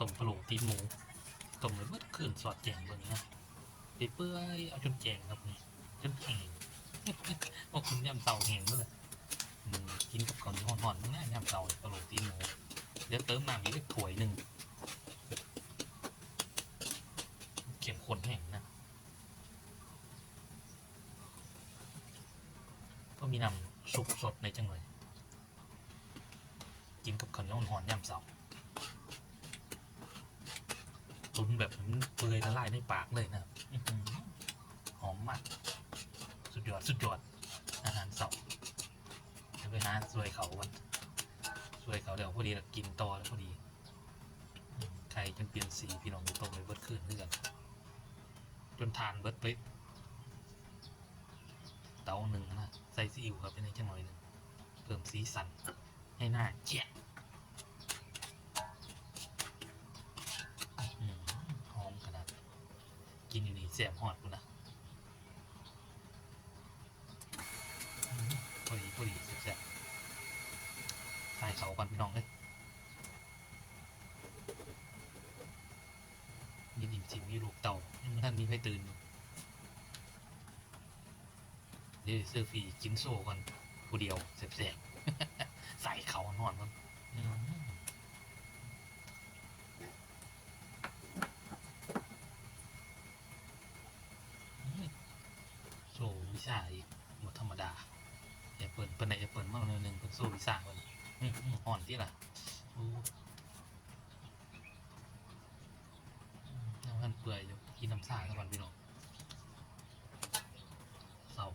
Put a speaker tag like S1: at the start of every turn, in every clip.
S1: ต้มปลาโหลตีนหมูต้มเลยเมื่อคืนสอดแจงเบิ่งนะไปเปื่อยเอาจนแจงครับนี่จนแห้งว่คุณยำเต่าแห้งเมื่อกินกับข้าวเหนียวห่อนๆงน่ายำเต่าปลาโหลตีนหมูเดี๋ยวเติมน้ำอีกถ้วยหนึ่งเข็มข้นแห้งนะก็มีน้ำซุปสดในจังเลยกินกับข้าวเหนียวห่อนๆยำเสาตุน แบบมันเปื่อยละลายในปากเลยนะอื้อหือหอมมาก สุดยอดสุดยอด อาหารเสาจะไปหาสวยเขาวันสวยเขาเดี๋ยวพอดีแล้วกินต่อแล้วพอดีอืมไข่จนเปลี่ยนสีพี่น้องอยู่ตรงเลยเบิดขึ้นเพื่อนจนทานเบิดไปเตาหนึ่งนะใส่ซีอิ๊วครับไปในจังหน่อยหนึ่งเพิ่มสีสันให้หน้าเจี๊ยบอืมหอมขนาด กินอยู่นี่เสียบหอดกูนะพอดีพอดีเสียบๆใส่เขาก่อนพี่น้องเลยยินดีจริงมีลูกเต่ายังท่านมีใครตื่นเดี๋ยวเสื้อฟรีกินโซ่ก่อนผู้เดียวเสียบๆใส่เขานอนมันอืม โซ่วิชาอีกหมดธรรมดาอย่าเปิดเปิดไหนอย่าเปิดมากเลยหนึ่งเป็นโซ่วิชาคนอืมอืมอ่อนที่ล่ะโอ้อืมแล้วมันเปื่อยอยู่กินน้ำซ่าก่อนพี่น้องเศร้า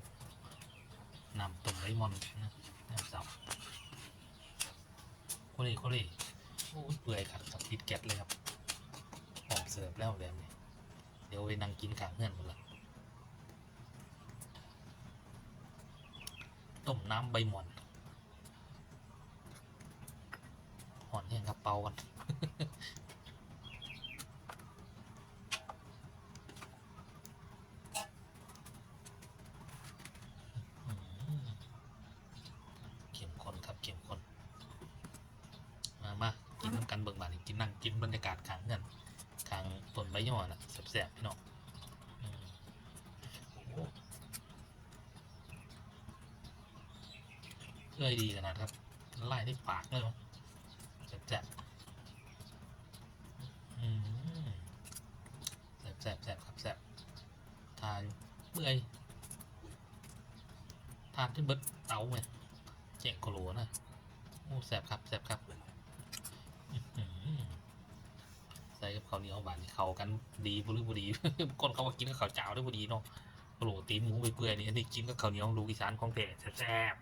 S1: นำต้มไรมอนนะน้ำเศร้าโคเล่โคเล่โอ้เปื่อยครับสักทิดแก๊สเลยครับหอมเสิร์ฟแล้วแบบนี้เดี๋ยวไปนั่งกินข้างเงื่อนหมดละ ต้มน้ำใบหม่อนหอนแห้งครับเปากันเข้มข้นครับเข้มข้นมามากินน้ำกันเบิ่งบาดนี่กินนั่งกินบรรยากาศขางเงินขางต้นใบย่อน่ะแสบๆพี่น้องอืมโอ้โห เอ้ยดีขนาดครับไล่ได้ปากเลยวะแสบๆอืมแสบแสบแสบครับแสบทานเมื่อยทานจนเบิดเตาไงเจ๋งโคโลนะโอ้แสบครับแสบครับใส่กับข้าวเหนียวบานเข้ากันดีบุรุบุรีคนเขาว่ากินกับข้าวเจ้าด้วยบุรีเนาะโปรตีนหมูไปเปื่อยนี่อันนี้กินกับข้าวเหนียวลูกอีสานของแท้แซ่บ